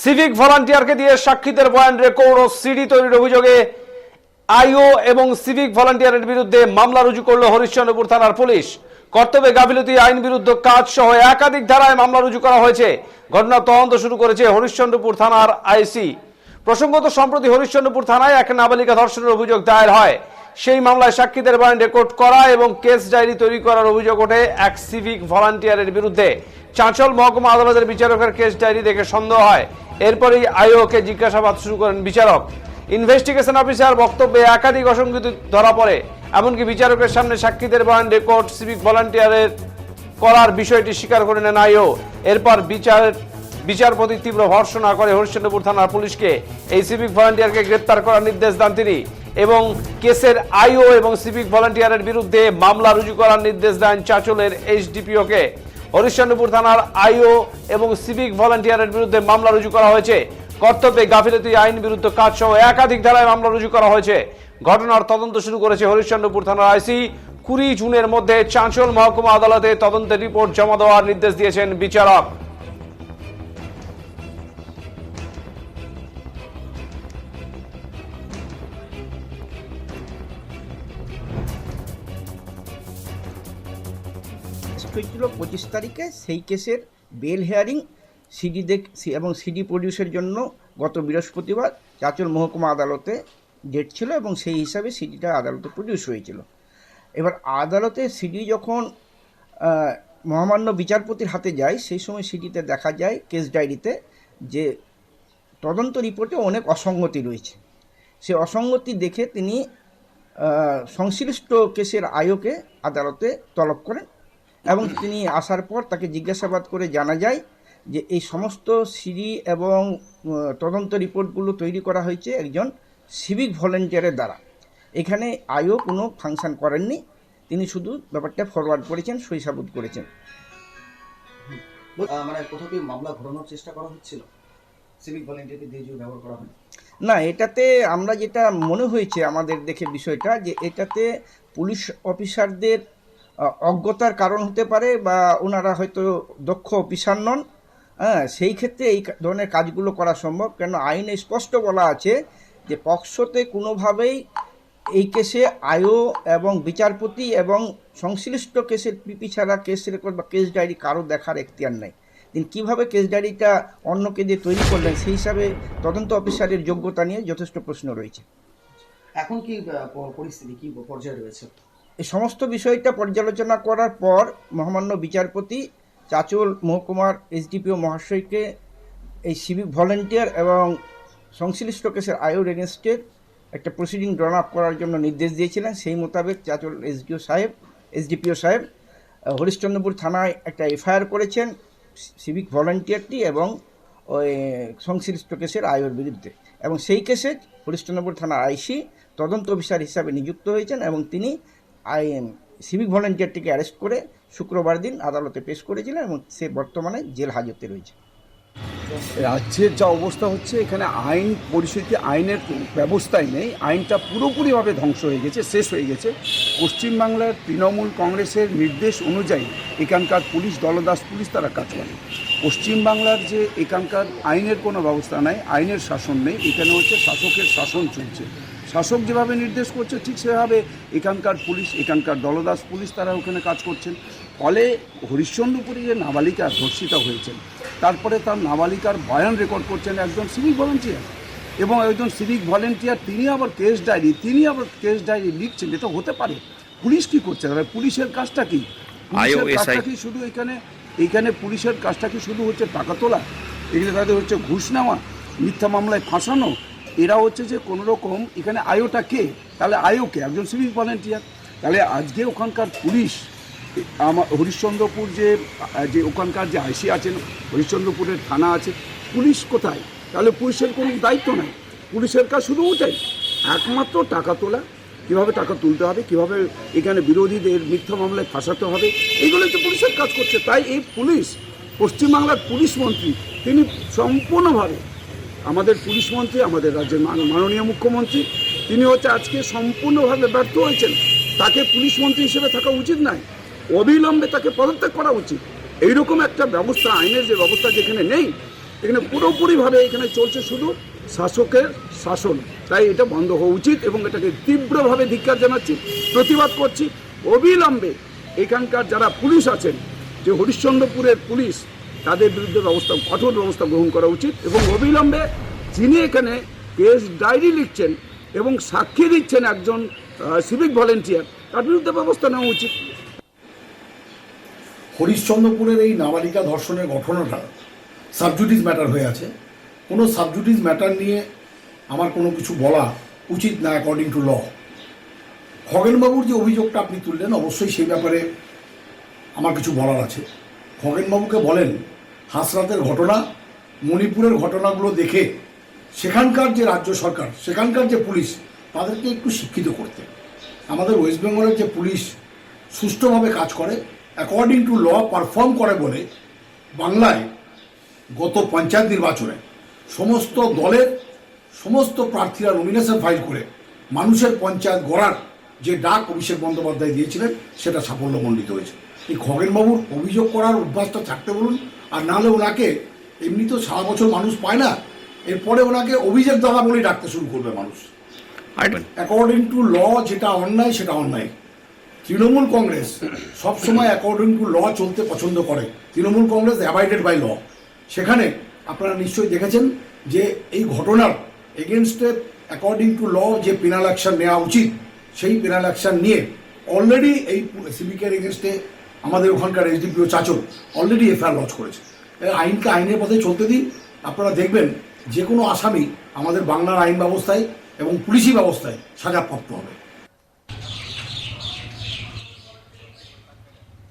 Civic ভলান্টিয়ারকে দিয়ে সাক্ষীদের বয়ান record ও CD তৈরির অভিযোগে আইও এবং সিভিক ভলান্টিয়ারের বিরুদ্ধে মামলা রুজু করল হরিশ্চন্দ্রপুর থানার পুলিশ। কর্তব্যে গাফিলতি আইন বিরুদ্ধ কাজ সহ একাধিক ধারায় মামলা রুজু করা হয়েছে। ঘটনা তদন্ত শুরু করেছে হরিশ্চন্দ্রপুর থানার আইসি। প্রসঙ্গত, সম্প্রতি হরিশ্চন্দ্রপুর থানায় এক নাবালিকা ধর্ষণের অভিযোগ দায়ের হয়। সেই মামলায় সাক্ষীদের বয়ান রেকর্ড করা এবং কেস ডায়েরি তৈরি করার অভিযোগ ওঠে এক সিভিক ভলান্টিয়ারের বিরুদ্ধে। চাঁচল মহকুমা আদালতের বিচারকের কেস ডায়েরি দেখে সন্দেহ হয়। এরপরেই আইওকে জিজ্ঞাসাবাদ শুরু করেন বিচারক। ইনভেস্টিগেশন অফিসার বক্তব্যে একাধিক অসঙ্গতি ধরা পড়ে। এমনকি বিচারকের সামনে সাক্ষীদের বয়ান রেকর্ড সিভিক ভলান্টিয়ারের করার বিষয়টি স্বীকার করে নেন আইও। এরপর বিচার বিচারপতি তীব্র ভর্সনা করে হরিশ্চন্দ্রপুর থানার পুলিশকে। এই সিভিক ভলান্টিয়ারকে গ্রেপ্তার করার নির্দেশ দেন তিনি। এবং কেসের আইও এবং সিভিক ভলান্টিয়ারের বিরুদ্ধে মামলা রুজু করার নির্দেশ দেন চাচলের এইচডিপিওকে। হরিশ্চন্দ্রপুর থানার আইও এবং সিভিক ভলান্টিয়ারের বিরুদ্ধে মামলা রুজু করা হয়েছে। কর্তব্যে গাফিলতি আইন বিরুদ্ধে কাজ সহ একাধিক ধারায় মামলা রুজু করা হয়েছে। ঘটনার তদন্ত শুরু করেছে হরিশ্চন্দ্রপুর থানার আইসি। কুড়ি জুনের মধ্যে চাঁচল মহকুমা আদালতে তদন্তের রিপোর্ট জমা দেওয়ার নির্দেশ দিয়েছেন বিচারক। অ্যারেস্ট হয়েছিল পঁচিশ তারিখে, সেই কেসের বেল হেয়ারিং সিডি দেখ এবং সিডি প্রডিউসের জন্য গত বৃহস্পতিবার চাচল মহকুমা আদালতে ডেট ছিল এবং সেই হিসাবে সিডিটা আদালতে প্রডিউস হয়েছিল। এবার আদালতে সিডি যখন মহামান্য বিচারপতির হাতে যায়, সেই সময় সিডিতে দেখা যায় কেস ডায়েরিতে যে তদন্ত রিপোর্টে অনেক অসঙ্গতি রয়েছে। সে অসঙ্গতি দেখে তিনি সংশ্লিষ্ট কেসের আয়োকে আদালতে তলব করেন। এবং তিনি আসার পর তাকে জিজ্ঞাসাবাদ করে জানা যায় যে এই সমস্ত সিডি এবং তদন্ত রিপোর্টগুলো তৈরি করা হয়েছে একজন সিভিক ভলেন্টিয়ারের দ্বারা। এখানে আয়ও কোনো ফাংশন করেননি তিনি শুধু ব্যাপারটা ফরওয়ার্ড করেছেন সইসাবুত করেছেন। মানে কোথাও কি মামলা ঘোরানোর চেষ্টা করা হচ্ছিল? সিভিক ভলেন্টিয়ারকে দিয়ে ব্যবহার করা হয় না এটাতে আমরা যেটা মনে হয়েছে আমাদের দেখে বিষয়টা যে এটাতে পুলিশ অফিসারদের অজ্ঞতার কারণ হতে পারে বা ওনারা হয়তো দক্ষ অফিসার নন। হ্যাঁ সেই ক্ষেত্রে এই ধরনের কাজগুলো করা সম্ভব। কেন আইনে স্পষ্ট বলা আছে যে পক্ষতে কোনোভাবেই এই কেসে আয়ো এবং বিচারপতি এবং সংশ্লিষ্ট কেসের পিপি ছাড়া কেস রেকর্ড বা কেস ডায়েরি কারও দেখার এখতিয়ার নাই। তিনি কীভাবে কেস ডায়েরিটা অন্যকে দিয়ে তৈরি করলেন সেই হিসাবে তদন্ত অফিসারের যোগ্যতা নিয়ে যথেষ্ট প্রশ্ন রয়েছে। এখন কি পরিস্থিতি, কি পর্যায়ে রয়েছে? এই সমস্ত বিষয়টা পর্যালোচনা করার পর মহামান্য বিচারপতি চাচল মহকুমার এসডিপিও মহাশয়কে এই সিভিক ভলেন্টিয়ার এবং সংশ্লিষ্ট কেসের আয়োর এগেনস্টের একটা প্রসিডিং ড্রন আপ করার জন্য নির্দেশ দিয়েছিলেন। সেই মোতাবেক চাচল এসডিও সাহেব, এসডিপিও সাহেব হরিশ্চন্দ্রপুর থানায় একটা এফআইআর করেছেন সিভিক ভলেন্টিয়ারটি এবং ওই সংশ্লিষ্ট কেসের আয়োর বিরুদ্ধে। এবং সেই কেসে হরিশ্চন্দ্রপুর থানার আইসি তদন্ত অফিসার হিসাবে নিযুক্ত হয়েছেন এবং তিনি আই সিভিক ভলেন্টিয়ারটিকে অ্যারেস্ট করে শুক্রবার দিন আদালতে পেশ করেছিলেন এবং সে বর্তমানে জেল হাজতে রয়েছে। রাজ্যের যা অবস্থা হচ্ছে, এখানে আইন পরিস্থিতি, আইনের ব্যবস্থাই নেই। আইনটা পুরোপুরিভাবে ধ্বংস হয়ে গেছে, শেষ হয়ে গেছে। পশ্চিমবাংলার তৃণমূল কংগ্রেসের নির্দেশ অনুযায়ী এখানকার পুলিশ, দলদাস পুলিশ তারা কাজ করে। পশ্চিমবাংলার যে এখানকার আইনের কোনো ব্যবস্থা নাই, আইনের শাসন নেই, এখানে হচ্ছে শাসকের শাসন চলছে। শাসক যেভাবে নির্দেশ করছে ঠিক সেভাবে এখানকার পুলিশ এখানকার দলদাস পুলিশ তারা ওখানে কাজ করছেন। ফলে হরিশ্চন্দ্রপুরে যে নাবালিকা ধর্ষিতা হয়েছেন তারপরে তার নাবালিকার বয়ান রেকর্ড করছেন একজন সিভিক ভলেন্টিয়ার এবং একজন সিভিক ভলেন্টিয়ার তিনি আবার কেস ডায়েরি তিনি আবার কেস ডায়েরি লিখছেন এটা হতে পারে। পুলিশ কি করছে? তাহলে পুলিশের কাজটা কি? পুলিশের কাজটা কি শুধু এখানে এখানে পুলিশের কাজটা কি শুধু হচ্ছে টাকা তোলা? এখানে তাদের হচ্ছে ঘুষ নেওয়া মিথ্যা মামলায় ফাঁসানো এরা হচ্ছে যে কোনো রকম এখানে আয়োটা কে? তাহলে আয়ো কে? একজন সিভিক ভলেন্টিয়ার। তাহলে আজকে ওখানকার পুলিশ আমার হরিশ্চন্দ্রপুর যে যে ওখানকার যে আইসি আছেন, হরিশ্চন্দ্রপুরের থানা আছে, পুলিশ কোথায়? তাহলে পুলিশের কোনো দায়িত্ব নাই। পুলিশের কাজ শুধু ওটাই। একমাত্র টাকা তোলা, কীভাবে টাকা তুলতে হবে, কীভাবে এখানে বিরোধীদের মিথ্যা মামলায় ফাঁসাতে হবে, এগুলোই তো পুলিশের কাজ করছে। তাই এই পুলিশ, পশ্চিমবাংলার পুলিশ মন্ত্রী, তিনি সম্পূর্ণভাবে আমাদের পুলিশ মন্ত্রী, আমাদের রাজ্যের মান- মাননীয় মুখ্যমন্ত্রী, তিনি হচ্ছে আজকে সম্পূর্ণভাবে ব্যর্থ হয়েছেন। তাকে পুলিশ মন্ত্রী হিসেবে থাকা উচিত নয়, অবিলম্বে তাকে পদত্যাগ করা উচিত। এইরকম একটা ব্যবস্থা, আইনের যে ব্যবস্থা যেখানে নেই, এখানে পুরোপুরিভাবে এখানে চলছে শুধু শাসকের শাসন। তাই এটা বন্ধ হওয়া উচিত এবং এটাকে তীব্রভাবে ধিক্কার জানাচ্ছি, প্রতিবাদ করছি। অবিলম্বে এখানকার যারা পুলিশ আছেন, যে হরিশ্চন্দ্রপুরের পুলিশ তাদের বিরুদ্ধে ব্যবস্থা, কঠোর ব্যবস্থা গ্রহণ করা উচিত এবং অবিলম্বে যিনি এখানে কেস ডায়েরি লিখছেন এবং সাক্ষী দিচ্ছেন একজন সিভিক ভলেন্টিয়ার তার বিরুদ্ধে ব্যবস্থা নেওয়া উচিত। হরিশ্চন্দ্রপুরের এই নাবালিকা ধর্ষণের ঘটনাটা সাবজুডিস ম্যাটার হয়ে আছে। কোনো সাবজুডিস ম্যাটার নিয়ে আমার কোনো কিছু বলা উচিত না অ্যাকর্ডিং টু ল খগেনবাবুর যে অভিযোগটা আপনি তুললেন, অবশ্যই সেই ব্যাপারে আমার কিছু বলার আছে। খগেনবাবুকে বলেন হাসরাতের ঘটনা, মণিপুরের ঘটনাগুলো দেখে সেখানকার যে রাজ্য সরকার, সেখানকার যে পুলিশ, তাদেরকে একটু শিক্ষিত করতে। আমাদের ওয়েস্ট বেঙ্গলের যে পুলিশ সুষ্ঠুভাবে কাজ করে অ্যাকর্ডিং টু ল পারফর্ম করে বলে বাংলায় গত পঞ্চায়েত নির্বাচনে সমস্ত দলের, সমস্ত প্রার্থীরা নমিনেশন ফাইল করে মানুষের পঞ্চায়েত গড়ার যে ডাক অভিষেক বন্দ্যোপাধ্যায় দিয়েছিলেন, সেটা সাফল্যমণ্ডিত হয়েছে। এই খগেনবাবুর অভিযোগ করার অভ্যাসটা থাকতে বলুন আর নাহলে ওনাকে এমনি তো সারা বছর মানুষ পায় না এরপরে ওনাকে অভিষেক দাদা বলেই ডাকতে শুরু করবে মানুষ। অ্যাকর্ডিং টু ল যেটা অন্যায় সেটা অন্যায়। তৃণমূল কংগ্রেস সবসময় অ্যাকর্ডিং টু ল চলতে পছন্দ করে। Trinamool Congress abided by law সেখানে আপনারা নিশ্চয়ই দেখেছেন যে এই ঘটনার এগেনস্টে অ্যাকর্ডিং টু ল যে পেনাল অ্যাকশন নেওয়া উচিত সেই পেনাল অ্যাকশন নিয়ে অলরেডি এই সিভিকের এগেনস্টে আমাদের ওখানকার SDPO Chanchal already FIR launch করেছে। আইনকে আইনের পথে চলতে দিন, আপনারা দেখবেন যে কোনো আসামি আমাদের বাংলার আইন ব্যবস্থায় এবং পুলিশি ব্যবস্থায় সাজাপ্রাপ্ত হবে।